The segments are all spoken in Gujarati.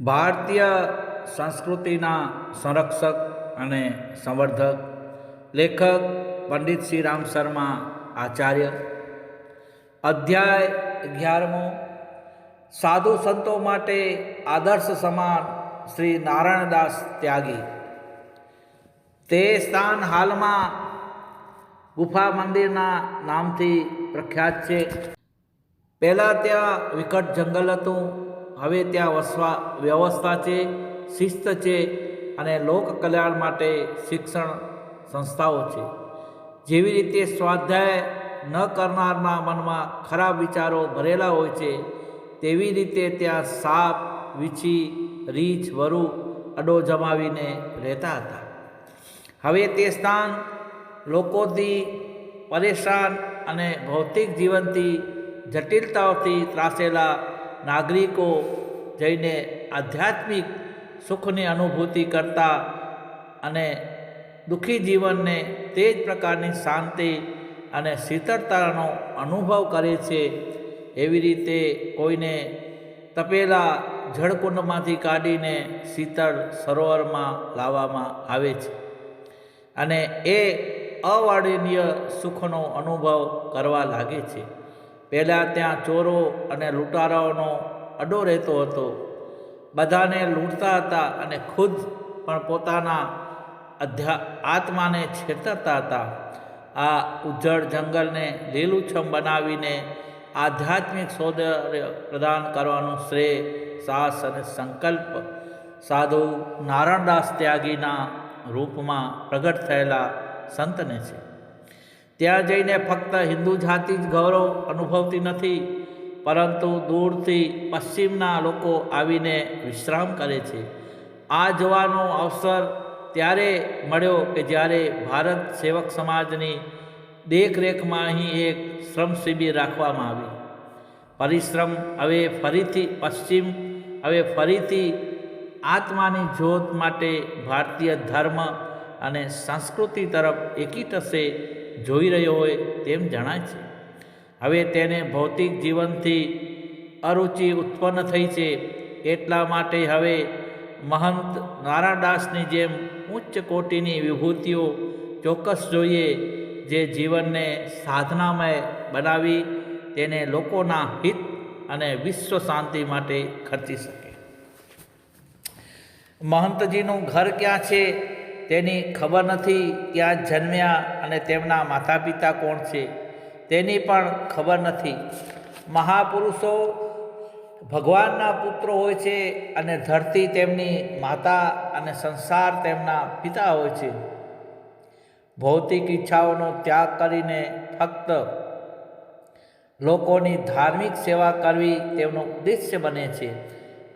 ભારતીય સંસ્કૃતિના સંરક્ષક અને સંવર્ધક, લેખક પંડિત શ્રી રામ શર્મા આચાર્ય. અધ્યાય અગિયારમો. સાધુ સંતો માટે આદર્શ સમાન શ્રી નારાયણદાસ ત્યાગી. તે સ્થાન હાલમાં ગુફા મંદિરના નામથી પ્રખ્યાત છે. પહેલાં ત્યાં વિકટ જંગલ હતું. હવે ત્યાં વસવા વ્યવસ્થા છે, શિસ્ત છે અને લોક કલ્યાણ માટે શિક્ષણ સંસ્થાઓ છે. જેવી રીતે સ્વાધ્યાય ન કરનારના મનમાં ખરાબ વિચારો ભરેલા હોય છે, તેવી રીતે ત્યાં સાપ, વીછી, રીછ, વરુ, અડો જમાવીને રહેતા હતા. હવે તે સ્થાન લોકોથી પરેશાન અને ભૌતિક જીવનથી જટિલતાઓથી ત્રાસેલા નાગરિકો જઈને આધ્યાત્મિક સુખની અનુભૂતિ કરતા અને દુઃખી જીવનને તે જ પ્રકારની શાંતિ અને શીતળતાનો અનુભવ કરે છે, એવી રીતે કોઈને તપેલા જળકુંડમાંથી કાઢીને શીતળ સરોવરમાં લાવવામાં આવે છે અને એ અવારણીય સુખનો અનુભવ કરવા લાગે છે. પહેલાં ત્યાં ચોરો અને લૂંટારાઓનો અડો રહેતો હતો. બધાને લૂંટતા હતા અને ખુદ પણ પોતાના અધ્યા, આત્માને છેતરતા હતા. આ ઉજ્જળ જંગલને લીલુંછમ બનાવીને આધ્યાત્મિક સૌંદર્ય પ્રદાન કરવાનું શ્રેય, સાહસ અને સંકલ્પ સાધુ નારાયણદાસ ત્યાગીના રૂપમાં પ્રગટ થયેલા સંતને છે. ત્યાં જઈને ફક્ત હિન્દુ જાતિ જ ગૌરવ અનુભવતી નથી, પરંતુ દૂરથી પશ્ચિમના લોકો આવીને વિશ્રામ કરે છે. આ જોવાનો અવસર ત્યારે મળ્યો કે જ્યારે ભારત સેવક સમાજની દેખરેખમાં અહીં એક શ્રમ શિબિર રાખવામાં આવી પરિશ્રમ હવે ફરીથી પશ્ચિમ, હવે ફરીથી આત્માની જ્યોત માટે ભારતીય ધર્મ અને સંસ્કૃતિ તરફ એકીટસે જોઈ રહ્યો હોય તેમ જણાય છે. હવે તેને ભૌતિક જીવનથી અરુચિ ઉત્પન્ન થઈ છે એટલા માટે હવે મહંત નારાયણદાસની જેમ ઉચ્ચ કોટીની વિભૂતિઓ ચોક્કસ જોઈએ જે જીવનને સાધનામય બનાવી તેને લોકોના હિત અને વિશ્વ શાંતિ માટે ખર્ચી શકે. મહંતજીનું ઘર ક્યાં છે? તેની ખબર નથી ક્યાં જન્મ્યા અને તેમના માતા પિતા કોણ છે, તેની પણ ખબર નથી. મહાપુરુષો ભગવાનના પુત્રો હોય છે અને ધરતી તેમની માતા અને સંસાર તેમના પિતા હોય છે. ભૌતિક ઈચ્છાઓનો ત્યાગ કરીને ફક્ત લોકોની ધાર્મિક સેવા કરવી તેમનો ઉદ્દેશ્ય બને છે.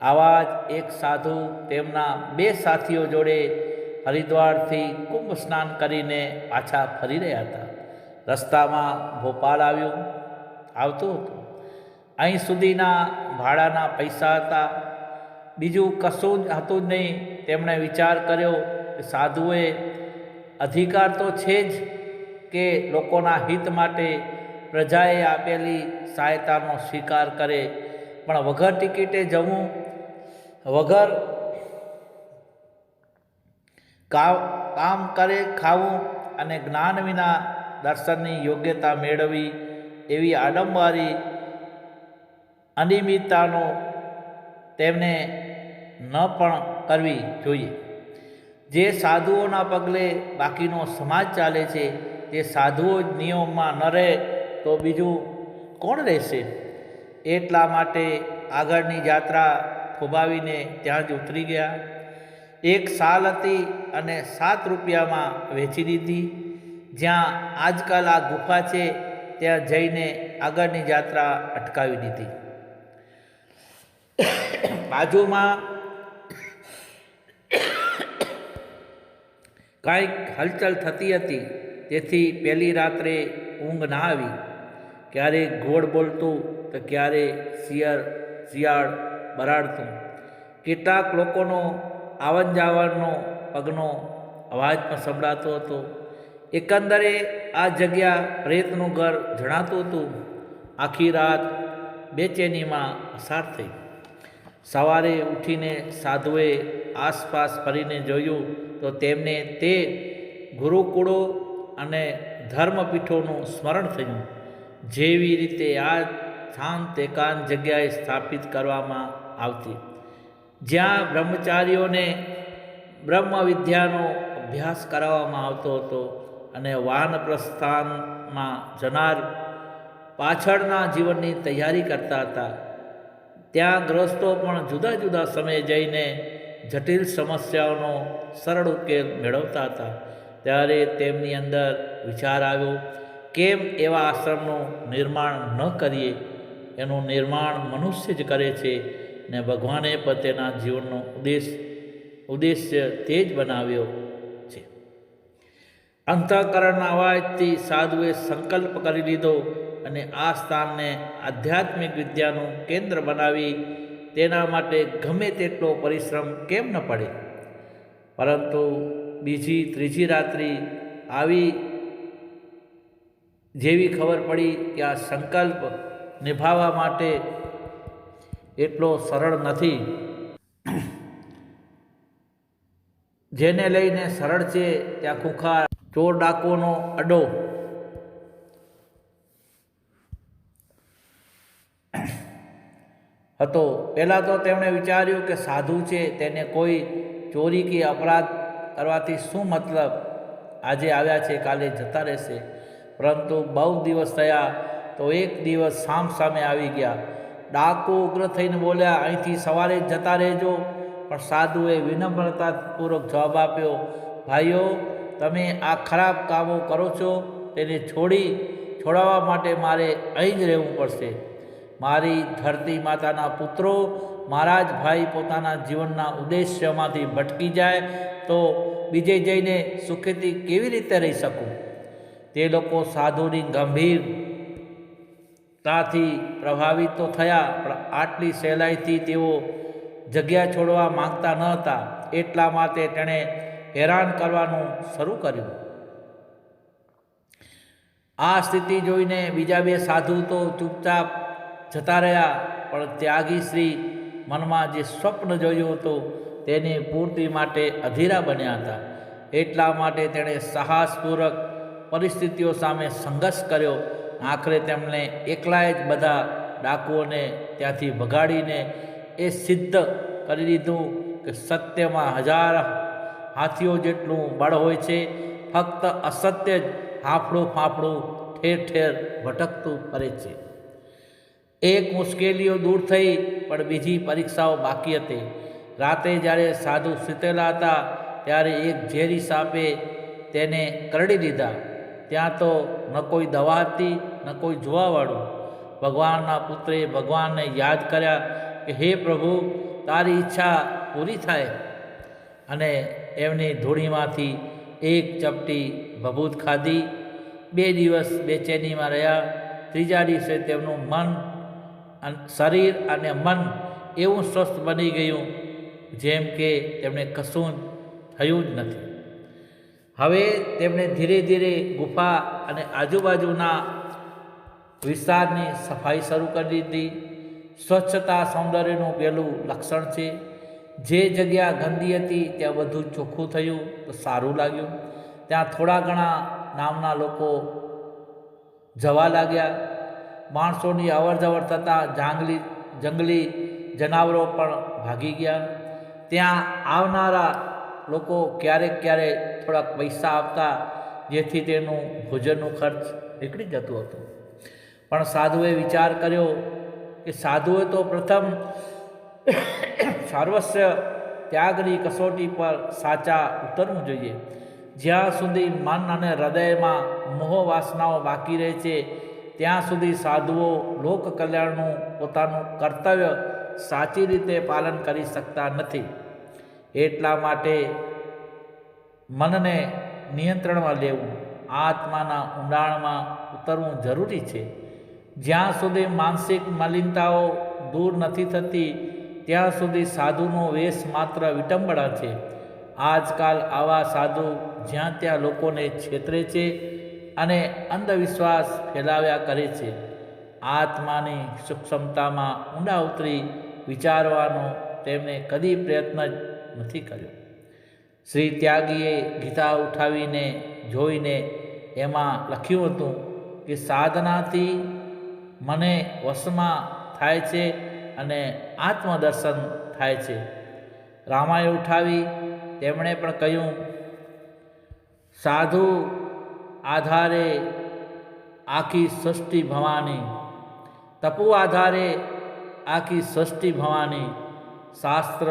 આવા જ એક સાધુ તેમના બે સાથીઓ જોડે હરિદ્વારથી કુંભ સ્નાન કરીને પાછા ફરી રહ્યા હતા. રસ્તામાં ભોપાલ આવ્યું. આવતું હતું. અહીં સુધીના ભાડાના પૈસા હતા. બીજું કશું જ હતું જ નહીં. તેમણે વિચાર કર્યો કે સાધુએ અધિકાર તો છે જ કે લોકોના હિત માટે પ્રજાએ આપેલી સહાયતાનો સ્વીકાર કરે. પણ વગર ટિકિટે જવું, વગર કામ કરે, ખાવું અને જ્ઞાન વિના દર્શનની યોગ્યતા મેળવવી એવી આડંબારી અનિયમિતતાનો તેમને ન પણ કરવી જોઈએ. જે સાધુઓના પગલે બાકીનો સમાજ ચાલે છે, તે સાધુઓ જ નિયમમાં ન રહે તો બીજું કોણ રહેશે? એટલા માટે આગળની યાત્રા થોભાવીને ત્યાં જ ઉતરી ગયા. એક સાલ હતી અને સાત રૂપિયામાં વેચી દીધી. જ્યાં આજકાલ આ ગુફા છે, ત્યાં જઈને આગળની યાત્રા અટકાવી દીધી. બાજુમાં કાંઈક હલચલ થતી હતી. તેથી પહેલી રાત્રે ઊંઘ ના આવી. ક્યારે ઘોડ બોલતું તો ક્યારે શિયર, શિયાળ બરાડતું. કેટલાક લોકોનો આવન જાવનનો પગનો અવાજ પણ સંભળાતો હતો. એકંદરે આ જગ્યા પ્રેતનું ઘર જણાતું હતું. આખી રાત બેચેનીમાં પસાર થઈ. સવારે ઉઠીને સાધુએ આસપાસ ફરીને જોયું તો તેમને તે ગુરુકુળો અને ધર્મપીઠોનું સ્મરણ થયું. જેવી રીતે આ શાંત એકાંત જગ્યાએ સ્થાપિત કરવામાં આવતી. જ્યાં બ્રહ્મચારીઓને બ્રહ્મ વિદ્યાનો અભ્યાસ કરાવવામાં આવતો હતો અને વાન પ્રસ્થાનમાં જનાર પાછળના જીવનની તૈયારી કરતા હતા. ત્યાં ગ્રસ્તો પણ જુદા જુદા સમયે જઈને જટિલ સમસ્યાઓનો સરળ ઉકેલ મેળવતા હતા. ત્યારે તેમની અંદર વિચાર આવ્યો, કેમ એવા આશ્રમનું નિર્માણ ન કરીએ? એનું નિર્માણ મનુષ્ય જ કરે છે. ને ભગવાને પણ તેના જીવનનો ઉદ્દેશ, ઉદ્દેશ્ય તે જ બનાવ્યો છે. અંતઃકરણના અવાજથી સાધુએ સંકલ્પ કરી લીધો અને આ સ્થાનને આધ્યાત્મિક વિદ્યાનું કેન્દ્ર બનાવી તેના માટે ગમે તેટલો પરિશ્રમ કેમ ન પડે. પરંતુ બીજી, ત્રીજી રાત્રિ આવી જેવી ખબર પડી કે આ સંકલ્પ નિભાવવા માટે એટલો સરળ નથી. જેને લઈને સરળ છે ત્યાં ખુખાર ચોર ડાકોનો અડો. હતો. પહેલાં તો તેમણે વિચાર્યું કે સાધુ છે, તેને કોઈ ચોરી કે અપરાધ કરવાથી શું મતલબ? આજે આવ્યા છે, કાલે જતા રહેશે. પરંતુ બહુ દિવસ થયા તો એક દિવસ સામ સામે આવી ગયા. ડાકુ ઉગ્ર થઈને બોલ્યા, અહીંથી સવારે જતા રહેજો. પણ સાધુએ વિનમ્રતાપૂર્વક જવાબ આપ્યો, ભાઈઓ, તમે આ ખરાબ કામો કરો છો, તેને છોડી, છોડાવવા માટે મારે અહીં જ રહેવું પડશે. મારી ધરતી માતાના પુત્રો, મારા જ ભાઈ પોતાના જીવનના ઉદ્દેશ્યમાંથી ભટકી જાય, તો બીજે જઈને સુખેથી કેવી રીતે રહી શકું? તે લોકો સાધુની ગંભીરતાથી પ્રભાવિત તો થયા, પણ આટલી સહેલાઈથી તેઓ જગ્યા છોડવા માંગતા ન હતા. એટલા માટે તેણે હેરાન કરવાનું શરૂ કર્યું. આ સ્થિતિ જોઈને બીજા બે સાધુ તો ચૂપચાપ જતા રહ્યા, પણ ત્યાગી શ્રી મનમાં જે સ્વપ્ન જોયું હતું તેની પૂર્તિ માટે અધીરા બન્યા હતા. એટલા માટે તેણે સાહસપૂર્વક પરિસ્થિતિઓ સામે સંઘર્ષ કર્યો. આખરે તેમણે એકલાએ જ બધા ડાકુઓને ત્યાંથી ભગાડીને એ સિદ્ધ કરી દીધું કે સત્યમાં હજાર હાથીઓ જેટલું બળ હોય છે, ફક્ત અસત્ય જ હાફડું ફાફડું ઠેર ઠેર ભટકતું ફરે છે. એક મુશ્કેલીઓ દૂર થઈ, પણ બીજી પરીક્ષાઓ બાકી હતી. રાતે જ્યારે સાધુ સૂતેલા હતા, ત્યારે એક ઝેરી સાપે તેને કરડી દીધા. ત્યાં તો ન કોઈ દવા હતી ન કોઈ જોવાવાળું. ભગવાનના પુત્રે ભગવાનને યાદ કર્યા કે, હે પ્રભુ, તારી ઈચ્છા પૂરી થાય. અને એમની ધૂળીમાંથી એક ચપટી ભભૂત ખાધી. બે દિવસ બેચેનીમાં રહ્યા. ત્રીજા દિવસે તેમનું મન શરીર અને મન એવું સ્વસ્થ બની ગયું, જેમ કે તેમને કશું થયું જ નથી. હવે તેમણે ધીરે ધીરે ગુફા અને આજુબાજુના વિસ્તારની સફાઈ શરૂ કરી દીધી. સ્વચ્છતા સૌંદર્યનું પહેલું લક્ષણ છે. જે જગ્યા ગંદી હતી ત્યાં બધું ચોખ્ખું થયું, તો સારું લાગ્યું. ત્યાં થોડા ઘણા નામના લોકો જવા લાગ્યા. માણસોની અવર જવર થતાં જાંગલી, જંગલી જનાવરો પણ ભાગી ગયા. ત્યાં આવનારા લોકો ક્યારેક ક્યારેક થોડાક પૈસા આપતા, જેથી તેનું ભોજનનું ખર્ચ નીકળી જતું હતું. પણ સાધુએ વિચાર કર્યો કે સાધુએ તો પ્રથમ સર્વસ્વ ત્યાગની કસોટી પર સાચા ઉતરવું જોઈએ. જ્યાં સુધી મન અને હૃદયમાં મોહ વાસનાઓ બાકી રહે છે, ત્યાં સુધી સાધુઓ લોક કલ્યાણનું પોતાનું કર્તવ્ય સાચી રીતે પાલન કરી શકતા નથી. એટલા માટે મનને નિયંત્રણમાં લેવું, આત્માના ઊંડાણમાં ઉતરવું જરૂરી છે. જ્યાં સુધી માનસિક મલિનતાઓ દૂર નથી થતી, ત્યાં સુધી સાધુનો વેશ માત્ર વિટંબણા છે. આજકાલ આવા સાધુ જ્યાં ત્યાં લોકોને છેતરે છે અને અંધવિશ્વાસ ફેલાવ્યા કરે છે. આત્માની સૂક્ષ્મતામાં ઊંડા ઉતરી વિચારવાનો તેમણે કદી પ્રયત્ન જ નથી કર્યો. શ્રી ત્યાગીએ ગીતા ઉઠાવીને જોઈને એમાં લખ્યું હતું કે સાધનાથી મને વશમાં થાય છે અને આત્મદર્શન થાય છે. રામાયણ ઉઠાવી તેમણે પણ કહ્યું, સાધુ આધારે આખી સૃષ્ટિ ભવાની, તપુ આધારે આખી સૃષ્ટિ ભવાની શાસ્ત્ર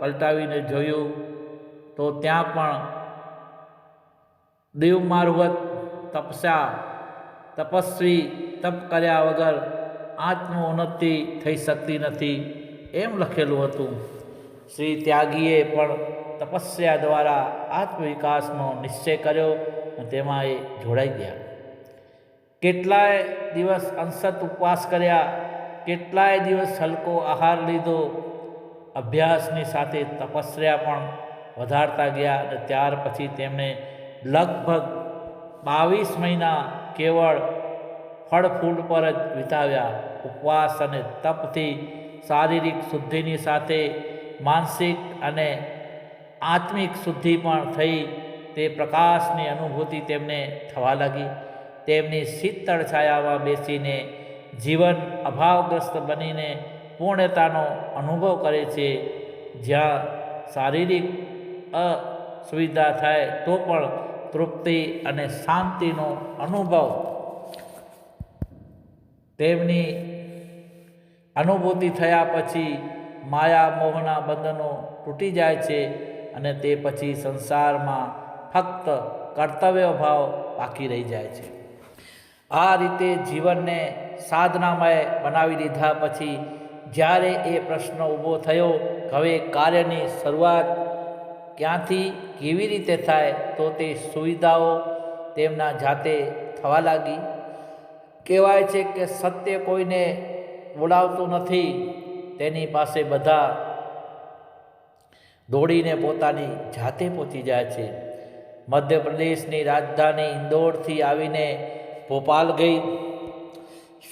પલટાવીને જોયું તો ત્યાં પણ દેવ માર્વત તપસ્યા તપસ્વી, તપ કર્યા વગર આત્મ ઉન્નતિ થઈ શકતી નથી. એમ લખેલું હતું. શ્રી ત્યાગીએ પણ તપસ્યા દ્વારા આત્મવિકાસનો નિશ્ચય કર્યો અને તેમાં એ જોડાઈ ગયા. કેટલાય દિવસ અંશત ઉપવાસ કર્યા, કેટલાય દિવસ હલકો આહાર લીધો, અભ્યાસની સાથે તપસ્યા પણ વધારતા ગયા અને ત્યાર પછી તેમણે લગભગ બાવીસ મહિના કેવળ ફળ ફૂલ પર જ વિતાવ્યા. ઉપવાસ અને તપથી શારીરિક શુદ્ધિની સાથે માનસિક અને આત્મિક શુદ્ધિ પણ થઈ તે પ્રકાશની અનુભૂતિ તેમને થવા લાગી. તેમની શીતળ છાયામાં બેસીને જીવન અભાવગ્રસ્ત બનીને પૂર્ણતાનો અનુભવ કરે છે. જ્યાં શારીરિક અસુવિધા થાય તો પણ તૃપ્તિ અને શાંતિનો અનુભવ. તેમની અનુભૂતિ થયા પછી માયા મોહના બંધનો તૂટી જાય છે અને તે પછી સંસારમાં ફક્ત કર્તવ્ય ભાવ બાકી રહી જાય છે. આ રીતે જીવનને સાધનામય બનાવી દીધા પછી જ્યારે એ પ્રશ્ન ઊભો થયો, હવે કાર્યની શરૂઆત ક્યાંથી કેવી રીતે થાય તો તે સુવિધાઓ તેમના જાતે થવા લાગી. કહેવાય છે કે સત્ય કોઈને બોલાવતું નથી, તેની પાસે બધા દોડીને પોતાની જાતે પહોંચી જાય છે. મધ્યપ્રદેશની રાજધાની ઇન્દોરથી આવીને ભોપાલ ગઈ.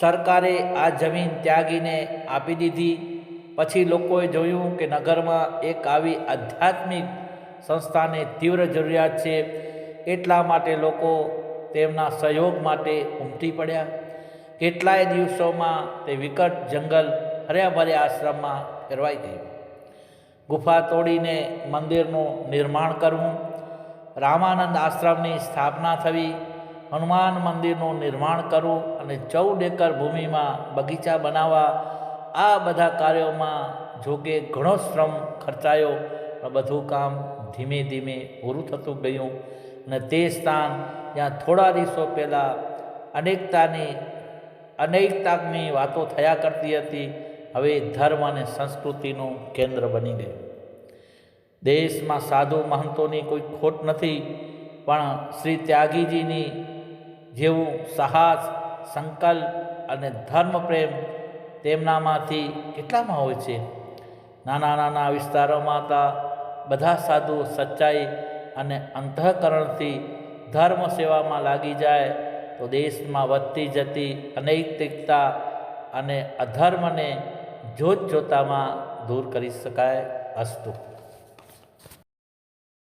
સરકારે આ જમીન ત્યાગીને આપી દીધી. પછી લોકોએ જોયું કે નગરમાં એક આવી આધ્યાત્મિક સંસ્થાને તીવ્ર જરૂરિયાત છે એટલા માટે લોકો તેમના સહયોગ માટે ઉમટી પડ્યા. કેટલાય દિવસોમાં તે વિકટ જંગલ હર્યાભર્યા આશ્રમમાં ફેરવાઈ ગયું. ગુફા તોડીને મંદિરનું નિર્માણ કરવું, રામાનંદ આશ્રમની સ્થાપના થવી, હનુમાન મંદિરનું નિર્માણ કરવું અને ચૌદ એકર ભૂમિમાં બગીચા બનાવવા, આ બધા કાર્યોમાં જોકે ઘણો શ્રમ ખર્ચાયો બધું કામ ધીમે ધીમે પૂરું થતું ગયું અને તે સ્થાન જ્યાં થોડા દિવસો પહેલાં અનેકતાની અનેકતાની વાતો થયા કરતી હતી, હવે ધર્મ અને સંસ્કૃતિનું કેન્દ્ર બની ગયું. દેશમાં સાધુ મહંતોની કોઈ ખોટ નથી, પણ શ્રી ત્યાગીજીની જેવું સાહસ, સંકલ્પ અને ધર્મ પ્રેમ તેમનામાંથી કેટલામાં હોય છે? નાના નાના વિસ્તારોમાં હતા બધા સાધુ સચ્ચાઈ અને અંતઃકરણથી ધર્મ સેવામાં લાગી જાય, તો દેશમાં વધતી જતી અનૈતિકતા અને અધર્મને જોત જોતામાં દૂર કરી શકાય અસ્તુ.